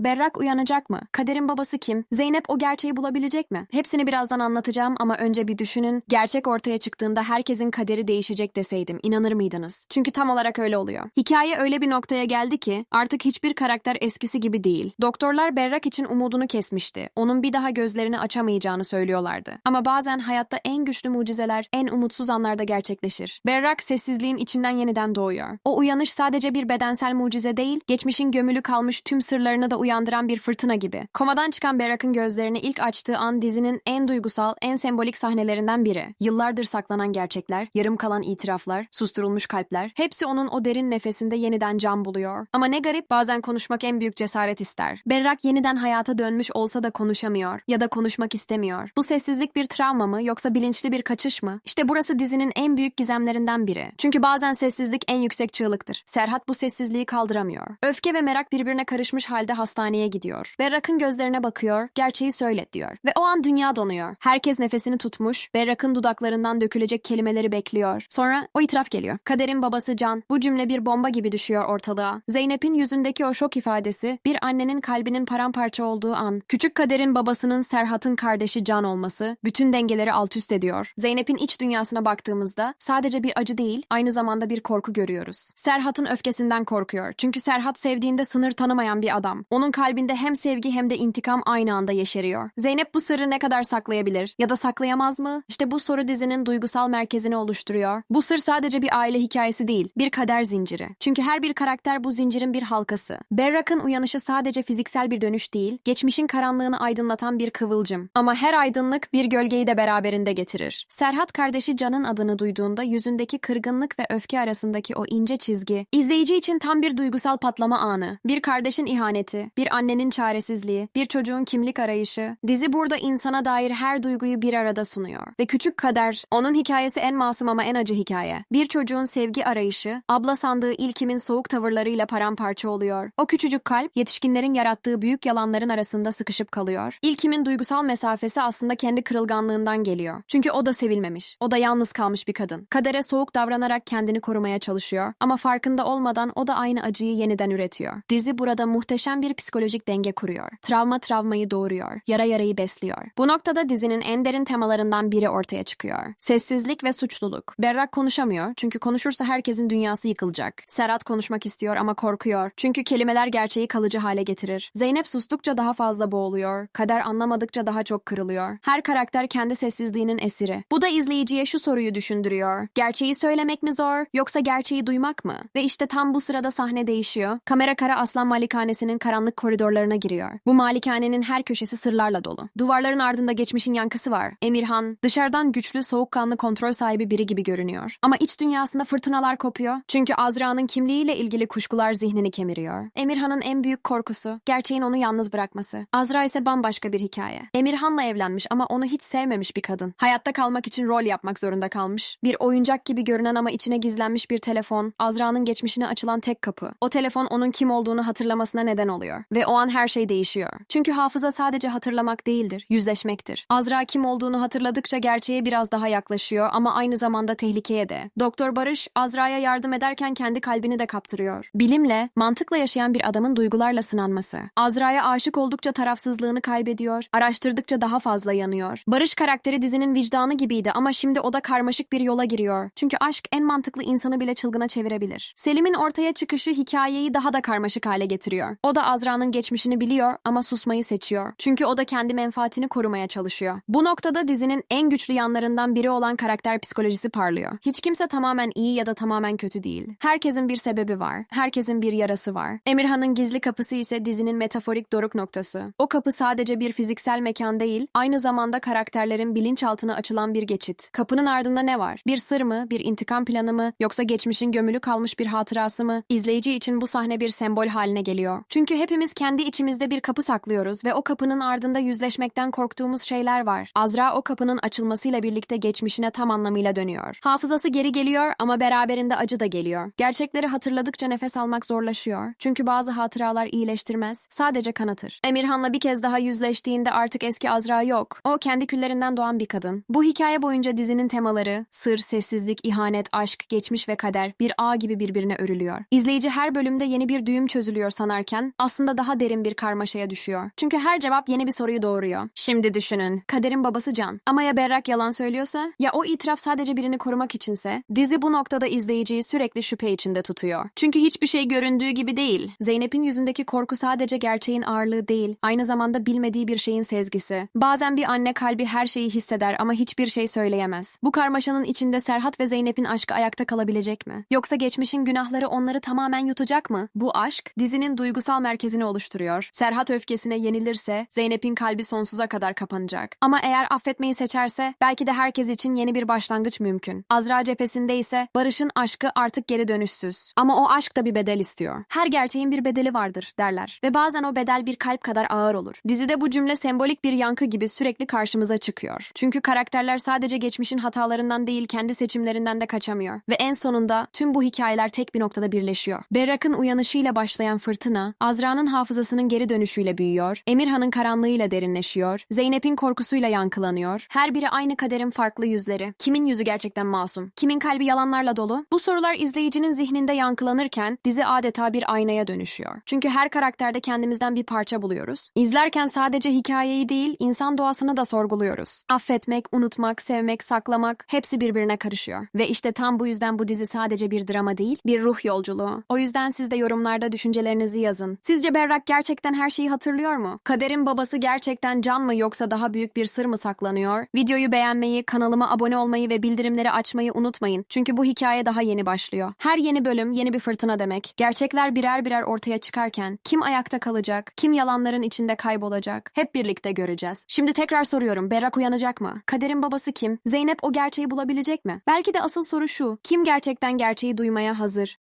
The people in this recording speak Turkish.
Berrak uyanacak mı? Kader'in babası kim? Zeynep o gerçeği bulabilecek mi? Hepsini birazdan anlatacağım ama önce bir düşünün. Gerçek ortaya çıktığında herkesin kaderi değişecek deseydim inanır mıydınız? Çünkü tam olarak öyle oluyor. Hikaye öyle bir noktaya geldi ki artık hiçbir karakter eskisi gibi değil. Doktorlar Berrak için umudunu kesmişti. Onun bir daha gözlerini açamayacağını söylüyorlardı. Ama bazen hayatta en güçlü mucizeler en umutsuz anlarda gerçekleşir. Berrak sessizliğin içinden yeniden doğuyor. O uyanış sadece bir bedensel mucize değil, geçmişin gömülü kalmış tüm sırlarını da uyandıran bir fırtına gibi. Komadan çıkan Berrak'ın gözlerini ilk açtığı an dizinin en duygusal, en sembolik sahnelerinden biri. Yıllardır saklanan gerçekler, yarım kalan itiraflar, susturulmuş kalpler, hepsi onun o derin nefesinde yeniden can buluyor. Ama ne garip, bazen konuşmak en büyük cesaret ister. Berrak yeniden hayata dönmüş olsa da konuşamıyor ya da konuşmak istemiyor. Bu sessizlik bir travma mı yoksa bilinçli bir kaçış mı? İşte burası dizinin en büyük gizemlerinden biri. Çünkü bazen sessizlik en yüksek çığlıktır. Serhat bu sessizliği kaldıramıyor. Öfke ve merak birbirine karışmış halde hastaneye gidiyor. Berrak'ın gözlerine bakıyor, gerçeği söyle diyor. Ve o an dünya donuyor. Herkes nefesini tutmuş, Berrak'ın dudaklarından dökülecek kelimeleri bekliyor. Sonra o itiraf geliyor. Kader'in babası Can, bu cümle bir bomba gibi düşüyor ortalığa. Zeynep'in yüzündeki o şok ifadesi, bir annenin kalbinin paramparça olduğu an. Küçük Kader'in babasının Serhat'ın kardeşi Can olması, bütün dengeleri alt üst ediyor. Zeynep'in iç dünyasına baktığımızda sadece bir acı değil, aynı zamanda bir korku görüyoruz. Serhat'ın öfkesinden korkuyor. Çünkü Serhat sevdiğinde sınır tanımayan bir adam. Onun kalbinde hem sevgi hem de intikam aynı anda yeşeriyor. Zeynep bu sırrı ne kadar saklayabilir? Ya da saklayamaz mı? İşte bu soru dizinin duygusal merkezini oluşturuyor. Bu sır sadece bir aile hikayesi değil, bir kader zinciri. Çünkü her bir karakter bu zincirin bir halkası. Berrak'ın uyanışı sadece fiziksel bir dönüş değil, geçmişin karanlığını aydınlatan bir kıvılcım. Ama her aydınlık bir gölgeyi de beraberinde getirir. Serhat kardeşi Can'ın adını duyduğunda yüzündeki kırgınlık ve öfke arasındaki o ince çizgi, izleyici için tam bir duygusal patlama anı. Bir kardeşin ihaneti, bir annenin çaresizliği, bir çocuğun kimlik arayışı. Dizi burada insana dair her duyguyu bir arada sunuyor. Ve küçük kader, onun hikayesi en masum ama en acı hikaye. Bir çocuğun sevgi arayışı, abla sandığı ilkimin soğuk tavırlarıyla paramparça oluyor. O küçücük kalp, yetişkinlerin yarattığı büyük yalanların arasında sıkışıp kalıyor. İlkimin duygusal mesafesi aslında kendi kırılganlığından geliyor. Çünkü o da sevilmemiş. O da yalnız kalmış bir kadın. Kadere soğuk davranarak kendini korumaya çalışıyor. Ama farkında olmadan o da aynı acıyı yeniden üretiyor. Dizi burada muhteşem bir psikolojik denge kuruyor. Travma travmayı doğuruyor. Yara yarayı besliyor. Bu noktada dizinin en derin temalarından biri ortaya çıkıyor. Sessizlik ve suçluluk. Berrak konuşamıyor çünkü konuşursa herkesin dünyası yıkılacak. Serhat konuşmak istiyor ama korkuyor. Çünkü kelimeler gerçeği kalıcı hale getirir. Zeynep sustukça daha fazla boğuluyor. Kader anlamadıkça daha çok kırılıyor. Her karakter kendi sessizliğinin esiri. Bu da izleyiciye şu soruyu düşündürüyor. Gerçeği söylemek mi zor yoksa gerçeği duymak mı? Ve işte tam bu sırada sahne değişiyor. Kamera Kara Aslan Malikanesinin karanlık koridorlarına giriyor. Bu malikanenin her köşesi sırlarla dolu. Duvarların ardında geçmişin yankısı var. Emirhan dışarıdan güçlü, soğukkanlı kontrol sahibi biri gibi görünüyor. Ama iç dünyasında fırtınalar kopuyor. Çünkü Azra'nın kimliğiyle ilgili kuşkular zihnini kemiriyor. Emirhan'ın en büyük korkusu gerçeğin onu yalnız bırakması. Azra ise bambaşka bir hikaye. Emirhan'la evlenmiş ama onu hiç sevmemiş bir kadın. Hayatta kalmak için rol yapmak zorunda kalmış. Bir oyuncak gibi görünen ama içine gizlenmiş bir telefon. Azra'nın geçmişine açılan tek kapı. O telefon onun kim olduğunu hatırlamasına neden oluyor. Ve o an her şey değişiyor. Çünkü hafıza sadece hatırlamak değildir, yüzleşmektir. Azra kim olduğunu hatırladıkça gerçeğe biraz daha yaklaşıyor ama aynı zamanda tehlikeye de. Doktor Barış, Azra'ya yardım ederken kendi kalbini de kaptırıyor. Bilimle, mantıkla yaşayan bir adamın duygularla sınanması. Azra'ya aşık oldukça tarafsızlığını kaybediyor, araştırdıkça daha fazla yanıyor. Barış karakteri dizinin vicdanı gibiydi ama şimdi o da karmaşık bir yola giriyor. Çünkü aşk en mantıklı insanı bile çılgına çevirebilir. Selim'in ortaya çıkışı hikayeyi daha da karmaşık hale getiriyor. O da Azra'nın geçmişini biliyor ama susmayı seçiyor. Çünkü o da kendi menfaatini korumaya çalışıyor. Bu noktada dizinin en güçlü yanlarından biri olan karakter psikolojisi parlıyor. Hiç kimse tamamen iyi ya da tamamen kötü değil. Herkesin bir sebebi var. Herkesin bir yarası var. Emirhan'ın gizli kapısı ise dizinin metaforik doruk noktası. O kapı sadece bir fiziksel mekan değil, aynı zamanda karakterlerin bilinçaltına açılan bir geçit. Kapının ardında ne var? Bir sır mı? Bir intikam planı mı? Yoksa geçmişin gömülü kalmış bir hatırası mı? İzleyici için bu sahne bir sembol haline geliyor. Çünkü hepimiz kendi içimizde bir kapı saklıyoruz ve o kapının ardında yüzleşmekten korktuğumuz şeyler var. Azra o kapının açılmasıyla birlikte geçmişine tam anlamıyla dönüyor. Hafızası geri geliyor ama beraberinde acı da geliyor. Gerçekleri hatırladıkça nefes almak zorlaşıyor. Çünkü bazı hatıralar iyileştirmez, sadece kanatır. Emirhan'la bir kez daha yüzleştiğinde artık eski Azra yok. O kendi küllerinden doğan bir kadın. Bu hikaye boyunca dizinin temaları, sır, sessizlik, ihanet, aşk, geçmiş ve kader bir ağ gibi birbirine örülüyor. İzleyici her bölümde yeni bir düğüm çözülüyor sanarken aslında aslında daha derin bir karmaşaya düşüyor. Çünkü her cevap yeni bir soruyu doğuruyor. Şimdi düşünün. Kader'in babası Can. Ama ya Berrak yalan söylüyorsa? Ya o itiraf sadece birini korumak içinse? Dizi bu noktada izleyiciyi sürekli şüphe içinde tutuyor. Çünkü hiçbir şey göründüğü gibi değil. Zeynep'in yüzündeki korku sadece gerçeğin ağırlığı değil, aynı zamanda bilmediği bir şeyin sezgisi. Bazen bir anne kalbi her şeyi hisseder ama hiçbir şey söyleyemez. Bu karmaşanın içinde Serhat ve Zeynep'in aşkı ayakta kalabilecek mi? Yoksa geçmişin günahları onları tamamen yutacak mı? Bu aşk dizinin duygusal merkezini oluşturuyor. Serhat öfkesine yenilirse Zeynep'in kalbi sonsuza kadar kapanacak. Ama eğer affetmeyi seçerse belki de herkes için yeni bir başlangıç mümkün. Azra cephesinde ise Barış'ın aşkı artık geri dönüşsüz. Ama o aşk da bir bedel istiyor. Her gerçeğin bir bedeli vardır derler. Ve bazen o bedel bir kalp kadar ağır olur. Dizide bu cümle sembolik bir yankı gibi sürekli karşımıza çıkıyor. Çünkü karakterler sadece geçmişin hatalarından değil kendi seçimlerinden de kaçamıyor. Ve en sonunda tüm bu hikayeler tek bir noktada birleşiyor. Berrak'ın uyanışıyla başlayan fırtına, Azra'nın hafızasının geri dönüşüyle büyüyor, Emirhan'ın karanlığıyla derinleşiyor, Zeynep'in korkusuyla yankılanıyor. Her biri aynı kaderin farklı yüzleri. Kimin yüzü gerçekten masum? Kimin kalbi yalanlarla dolu? Bu sorular izleyicinin zihninde yankılanırken dizi adeta bir aynaya dönüşüyor. Çünkü her karakterde kendimizden bir parça buluyoruz. İzlerken sadece hikayeyi değil, insan doğasını da sorguluyoruz. Affetmek, unutmak, sevmek, saklamak hepsi birbirine karışıyor. Ve işte tam bu yüzden bu dizi sadece bir drama değil, bir ruh yolculuğu. O yüzden siz de yorumlarda düşüncelerinizi yazın. Sizce Berrak gerçekten her şeyi hatırlıyor mu? Kader'in babası gerçekten can mı yoksa daha büyük bir sır mı saklanıyor? Videoyu beğenmeyi, kanalıma abone olmayı ve bildirimleri açmayı unutmayın. Çünkü bu hikaye daha yeni başlıyor. Her yeni bölüm yeni bir fırtına demek. Gerçekler birer birer ortaya çıkarken kim ayakta kalacak, kim yalanların içinde kaybolacak? Hep birlikte göreceğiz. Şimdi tekrar soruyorum. Berrak uyanacak mı? Kader'in babası kim? Zeynep o gerçeği bulabilecek mi? Belki de asıl soru şu. Kim gerçekten gerçeği duymaya hazır?